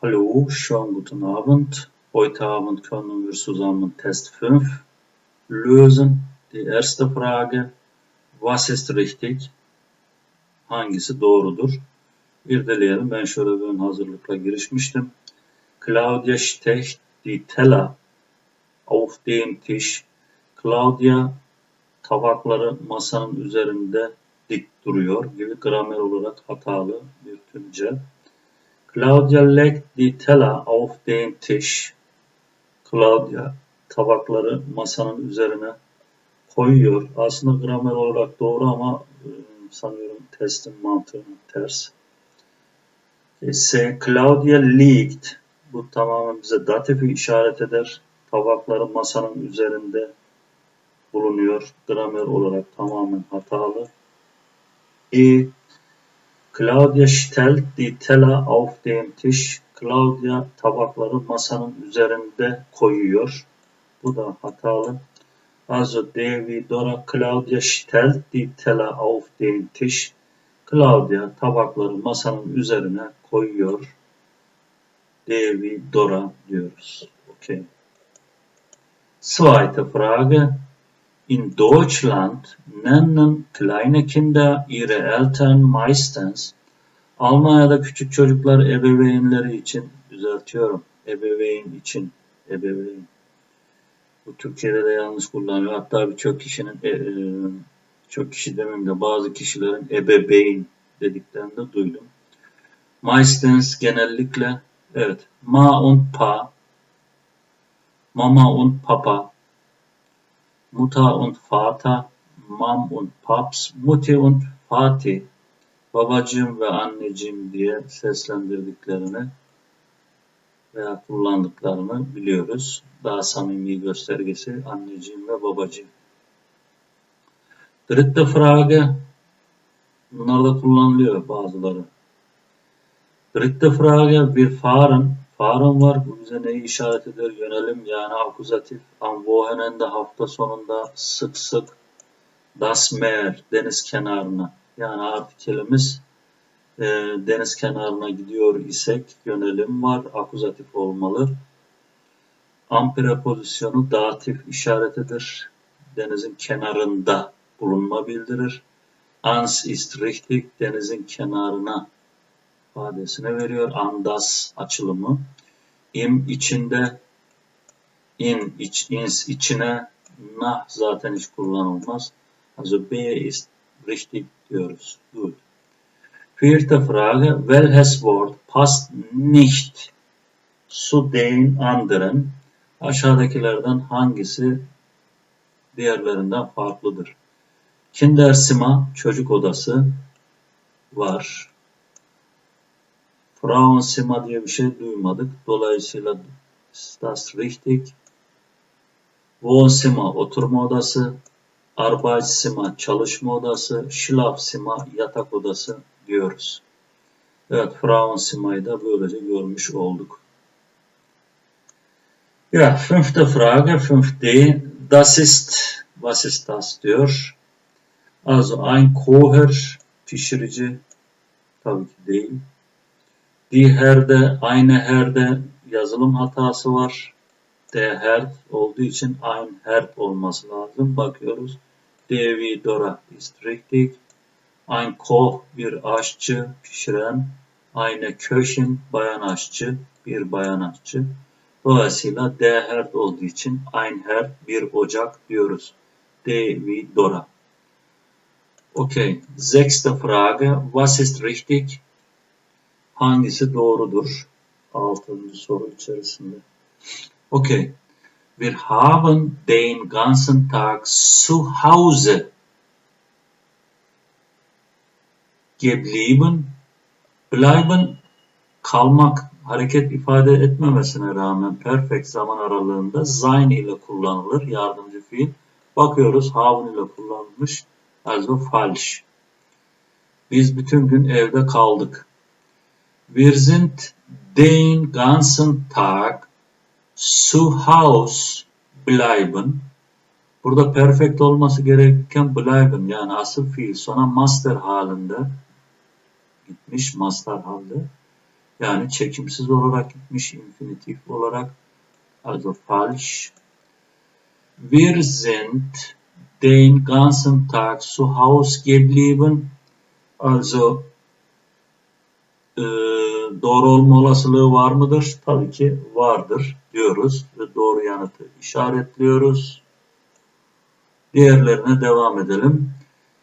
Hallo, schönen guten Abend. Heute Abend können wir zusammen Test 5 lösen. Die erste Frage, was ist richtig? Hangisi doğrudur? İrdeleyelim. Ben şöyle bir ön hazırlıkla girişmiştim. Claudia stecht die Teller auf dem Tisch. Claudia tabakları masanın üzerinde dik duruyor gibi gramer olarak hatalı bir tümce. Claudia legt die Teller auf den Tisch. Claudia tabakları masanın üzerine koyuyor. Aslında gramer olarak doğru ama e, sanıyorum testin mantığı ters. Se Claudia liegt. Bu tamamen bize datifi işaret eder. Tabakları masanın üzerinde bulunuyor. Gramer olarak tamamen hatalı. E Claudia stellt die Teller auf den Tisch. Claudia tabakları masanın üzerinde koyuyor. Bu da hatalı. Also D wie Dora. Claudia stellt die Teller auf den Tisch. Claudia tabakları masanın üzerine koyuyor. D wie Dora diyoruz. Okay. Zweite Frage. In Deutschland nennen kleine Kinder ihre Eltern meistens. Almanya'da küçük çocuklar ebeveynleri için düzeltiyorum. Ebeveyn için. Ebeveyn. Bu Türkiye'de de yanlış kullanılıyor. Hatta birçok kişinin e, e, çok kişi demeyeyim de bazı kişilerin ebeveyn dediklerini de duydum. Meistens genellikle evet ma und pa mama und papa Mutter und Vater, Mam und Paps, Mutti und Fati, babacığım ve anneciğim diye seslendirdiklerini veya kullandıklarını biliyoruz. Daha samimi göstergesi anneciğim ve babacığım. Dritte Frage. Bunlar da kullanılıyor bazıları. Dritte Frage. Wir fahren Fahren var. Bu bize neyi işaret eder? Yönelim yani akuzatif. Am Wochenende hafta sonunda sık sık das Meer deniz kenarına. Yani artikelimiz e, deniz kenarına gidiyor isek yönelim var. Akuzatif olmalı. Am prepozisyonu datif işaretidir. Denizin kenarında bulunma bildirir. Ans ist richtig. Denizin kenarına ifadesine veriyor. Andas açılımı. Im içinde in iç, ins içine nah zaten hiç kullanılmaz. Also B ist richtig diyoruz. Gut. Vierte Frage. Welches Wort passt nicht zu den anderen? Aşağıdakilerden hangisi diğerlerinden farklıdır? Kinderzimmer, çocuk odası var. Frauenzimmer diye bir şey duymadık. Dolayısıyla das richtig. Wohnzimmer oturma odası, Arbeitszimmer çalışma odası, Schlafzimmer yatak odası diyoruz. Evet, Frauenzimmer'ı da böylece görmüş olduk. Ja, fünfte Frage, 5D. Das ist, was ist das diyor. Also ein Kocher, pişirici, tabii ki değil. Die herde, aynı herde yazılım hatası var. Der herd olduğu için ein herd olması lazım. Bakıyoruz. Devi Dora ist richtig. Ein Koch bir aşçı, pişiren. Eine Köchin bayan aşçı, bir bayan aşçı. Dolayısıyla der herd olduğu için ein herd bir ocak diyoruz. Devi Dora. Okay. Sechste Frage. Was ist richtig? Hangisi doğrudur? Altıncı soru içerisinde. Okay. Wir haben den ganzen Tag zu Hause geblieben. Bleiben kalmak hareket ifade etmemesine rağmen perfect zaman aralığında sein ile kullanılır. Yardımcı fiil. Bakıyoruz haben ile kullanılmış. Also falsch. Biz bütün gün evde kaldık. Wir sind den ganzen Tag zu Haus bleiben. Burada perfect olması gerekirken bleiben yani asıl fiil sona master halinde gitmiş master halde. Yani çekimsiz olarak gitmiş infinitif olarak. Also falsch. Wir sind den ganzen Tag zu Hause geblieben. Also e, doğru olma olasılığı var mıdır? Tabii ki vardır diyoruz ve doğru yanıtı işaretliyoruz. Diğerlerine devam edelim.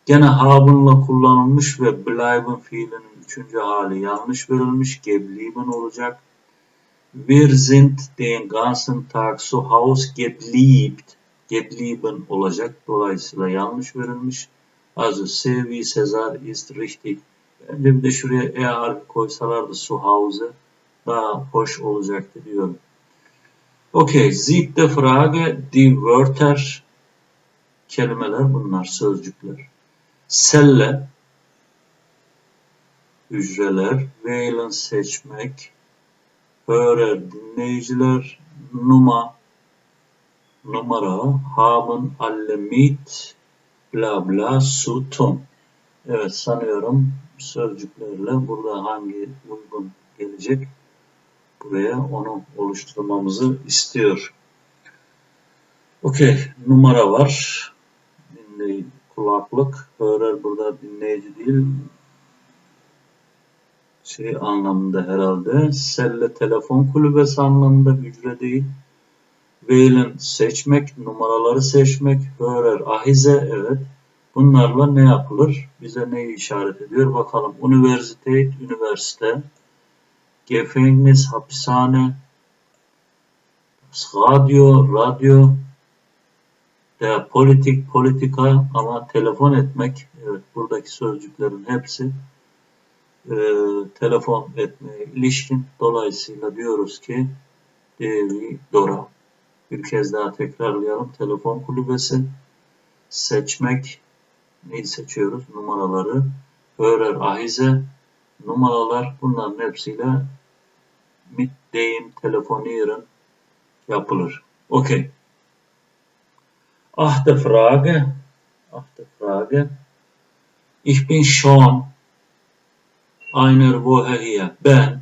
Gene haben'la kullanılmış ve bleiben fiilinin üçüncü hali yanlış verilmiş. Geblieben olacak. Wir sind den ganzen Tag zu Hause gebliebt. Geblieben olacak. Dolayısıyla yanlış verilmiş. Also wie Cesar ist richtig. Bence bir de şuraya E harfi koysalardı zu Hause daha hoş olacaktı diyorum. Okay, siebte Frage. Die Wörter kelimeler bunlar, sözcükler. Selle hücreler, wählen seçmek, hörer dinleyiciler, numa numara, haben alle mit, bla bla, su. Evet sanıyorum sözcüklerle burada hangi uygun gelecek buraya onu oluşturmamızı istiyor. Okey numara var. Dinleyin kulaklık. Hörer burada dinleyici değil. Şey anlamında herhalde. Selle telefon kulübesi anlamında hücre değil. Wählen seçmek, numaraları seçmek. Hörer ahize evet. Bunlarla ne yapılır? Bize neyi işaret ediyor? Bakalım. Universität, üniversite. Gefängnis, hapishane. Radio, radyo. Der politik, politika ama telefon etmek. Evet, buradaki sözcüklerin hepsi e, telefon etmeye ilişkin. Dolayısıyla diyoruz ki Devi Dora. Bir kez daha tekrarlayalım. Telefon kulübesi seçmek neyi seçiyoruz? Numaraları. Hörer ahize numaralar bunların hepsiyle mit deyim telefonieren yapılır. Okey. Achte Frage. Achte Frage. Ich bin schon einer Woche hier. Ben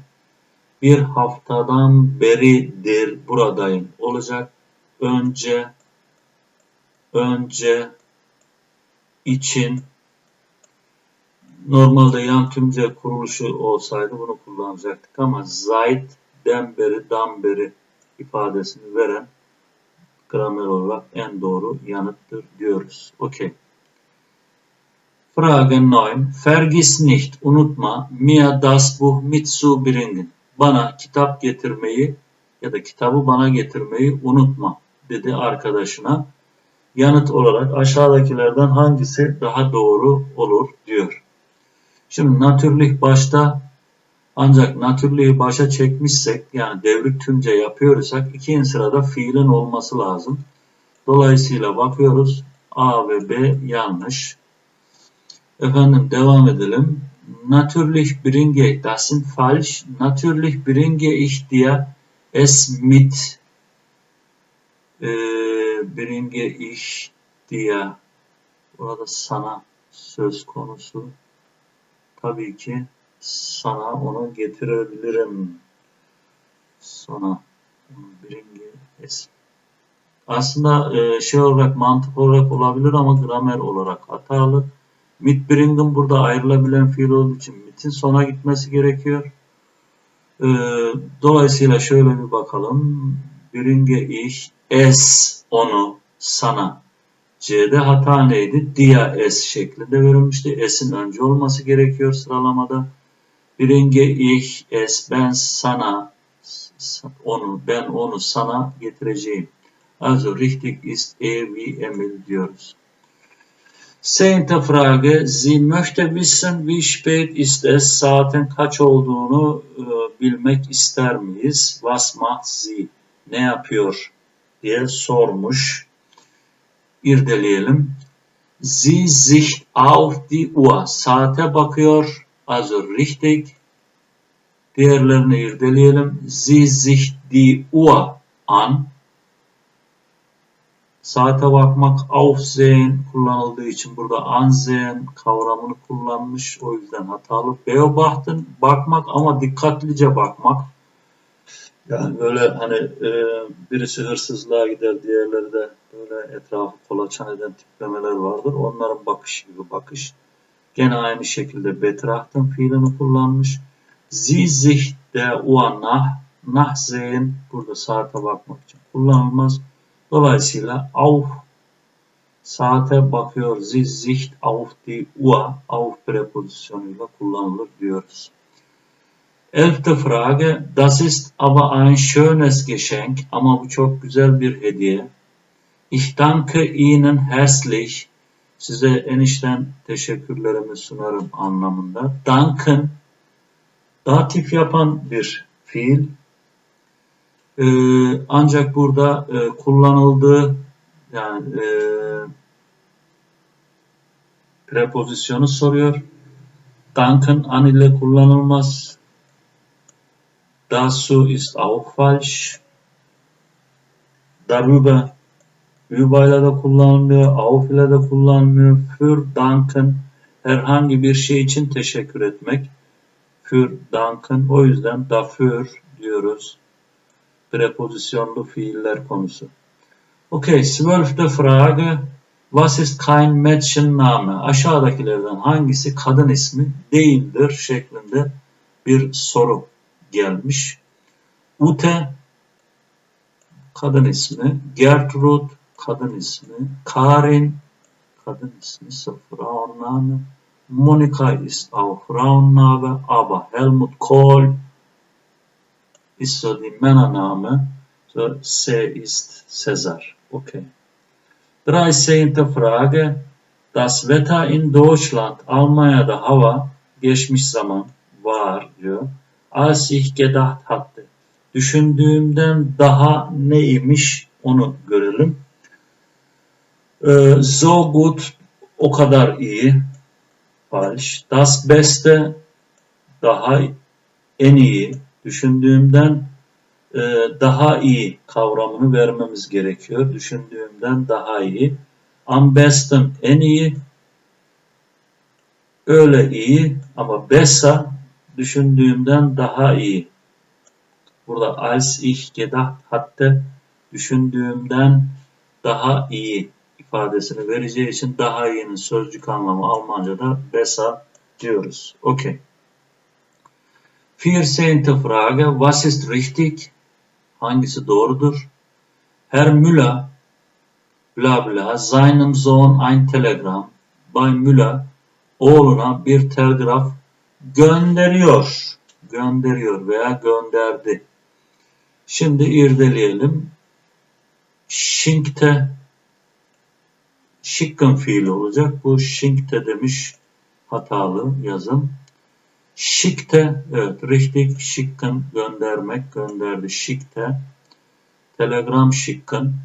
bir haftadan beridir buradayım. Olacak. Önce önce için normalde yan tümce kuruluşu olsaydı bunu kullanacaktık ama den beri, dan ifadesini veren gramer olarak en doğru yanıttır diyoruz. Okey. Frage 9. Vergiss nicht, unutma, mir das Buch mit zu bringen. Bana kitap getirmeyi ya da kitabı bana getirmeyi unutma dedi arkadaşına. Yanıt olarak aşağıdakilerden hangisi daha doğru olur diyor. Şimdi natürlich başta ancak natürlich'i başa çekmişsek yani devrik tümce yapıyorsak ikinci sırada fiilin olması lazım. Dolayısıyla bakıyoruz A ve B yanlış. Efendim devam edelim. Natürlich bringe das sind falsch. Natürlich bringe ich dir es mit. Ee, bringe ich dir. Burada sana söz konusu. Tabii ki sana onu getirebilirim. Sana bringe es. Aslında e, şey olarak mantık olarak olabilir ama gramer olarak hatalı. Mit bringen burada ayrılabilen fiil olduğu için mit'in sona gitmesi gerekiyor. E, dolayısıyla şöyle bir bakalım. Bringe ich es onu sana. C'de hata neydi? Dia es şeklinde verilmişti. Es'in önce olması gerekiyor sıralamada. Bringe ich es ben sana onu ben onu sana getireceğim. Also richtig ist e wie Emil diyoruz. Zehnte Frage. Sie möchte wissen, wie spät ist es? Saatin kaç olduğunu e, bilmek ister miyiz? Was macht sie? Ne yapıyor? Diye sormuş. İrdeleyelim. Sie sich auf die Uhr. Saate bakıyor. Also richtig. Diğerlerini irdeleyelim. Sie sich die Uhr an. Saate bakmak aufsehen kullanıldığı için burada ansehen kavramını kullanmış. O yüzden hatalı. Beobachten bakmak ama dikkatlice bakmak. Yani böyle hani e, birisi hırsızlığa gider, diğerleri de böyle etrafı kolaçan eden tiplemeler vardır. Onların bakışı gibi bakış. Gene aynı şekilde betrachten fiilini kullanmış. Der Uhr nach, nachsehen burada saate bakmak için kullanılmaz. Dolayısıyla auf saate bakıyor. Sich auf die Uhr auf prepozisyonuyla kullanılır diyoruz. Elfte Frage. Das ist aber ein schönes Geschenk. Ama bu çok güzel bir hediye. Ich danke Ihnen herzlich. Size enişten teşekkürlerimi sunarım anlamında. Danken datif yapan bir fiil. Ee, ancak burada e, kullanıldığı yani e, prepozisyonu soruyor. Danken an ile kullanılmaz. Dazu ist auch falsch. Darüber über ile de kullanılmıyor. Auf ile de kullanılmıyor. Für danken herhangi bir şey için teşekkür etmek. Für danken o yüzden dafür diyoruz. Prepozisyonlu fiiller konusu. Okay, zwölfte Frage. Was ist kein Mädchenname? Aşağıdakilerden hangisi kadın ismi değildir şeklinde bir soru gelmiş. Ute kadın ismi, Gertrud kadın ismi, Karin kadın ismi, Frauenname, Monika ist auch Frauenname, aber Helmut Kohl ist so die Männername, so C ist Cäsar. Okay. 13. Frage. Das Wetter in Deutschland, Almanya'da hava geçmiş zaman var diyor. Als ich gedacht hatte. Düşündüğümden daha neymiş onu görelim. Ee, so gut o kadar iyi. Falsch. Das Beste daha en iyi. Düşündüğümden e, daha iyi kavramını vermemiz gerekiyor. Düşündüğümden daha iyi. Am besten en iyi. Öyle iyi ama besser düşündüğümden daha iyi. Burada als ich gedacht hatte düşündüğümden daha iyi ifadesini vereceği için daha iyinin sözcük anlamı Almanca'da besser diyoruz. Okey. 14. Frage. Was ist richtig? Hangisi doğrudur? Herr Müller bla bla seinem Sohn ein Telegram Bay Müller oğluna bir telgraf gönderiyor. Gönderiyor veya gönderdi. Şimdi irdeleyelim. Şinkte şıkkın fiili olacak. Bu şinkte demiş hatalı yazım. Şikte, evet, richtig, şıkkın, göndermek, gönderdi, şikte. Telegram şıkkın.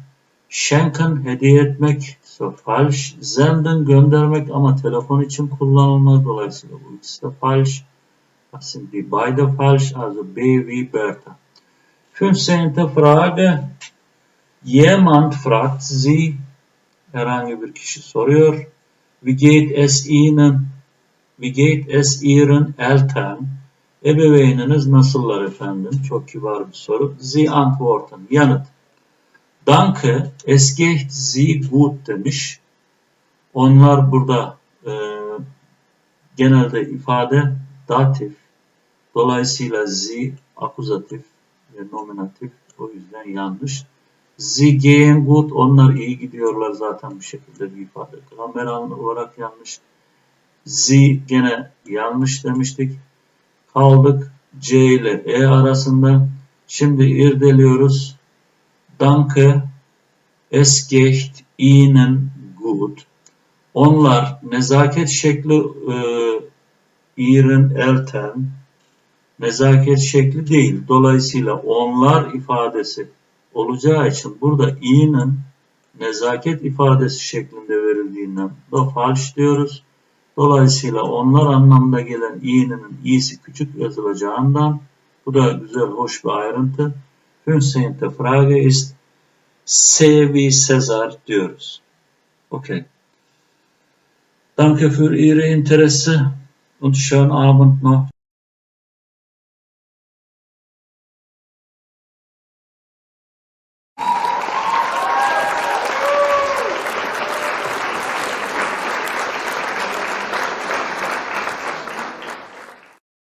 Schenken, hediye etmek, so falsch. Senden, göndermek ama telefon için kullanılmaz. Dolayısıyla bu ikisi de falsch. Das sind die beide falsch, also B wie Bertha. 15. Frage. Jemand fragt Sie, herhangi bir kişi soruyor. Wie geht es Ihnen? Wie geht es Ihren Eltern? Ebeveyniniz nasıllar efendim? Çok kibar bir soru. Sie antworten. Yanıt. Danke, es geht Sie gut demiş. Onlar burada e, genelde ifade datif. Dolayısıyla Sie akuzatif ve nominatif. O yüzden yanlış. Sie gehen gut. Onlar iyi gidiyorlar zaten bu şekilde bir ifade. Gramer olarak yanlış. Z gene yanlış demiştik. Kaldık C ile E arasında. Şimdi irdeliyoruz. Danke, es geht Ihnen gut. Onlar nezaket şekli e, Ihren Eltern nezaket şekli değil. Dolayısıyla onlar ifadesi olacağı için burada Ihnen nezaket ifadesi şeklinde verildiğinden da falsch diyoruz. Dolayısıyla onlar anlamda gelen i'nin i'si küçük yazılacağından bu da güzel, hoş bir ayrıntı. 15. Frage ist C wie Cäsar diyoruz. Okay. Danke für Ihre Interesse und schönen Abend noch.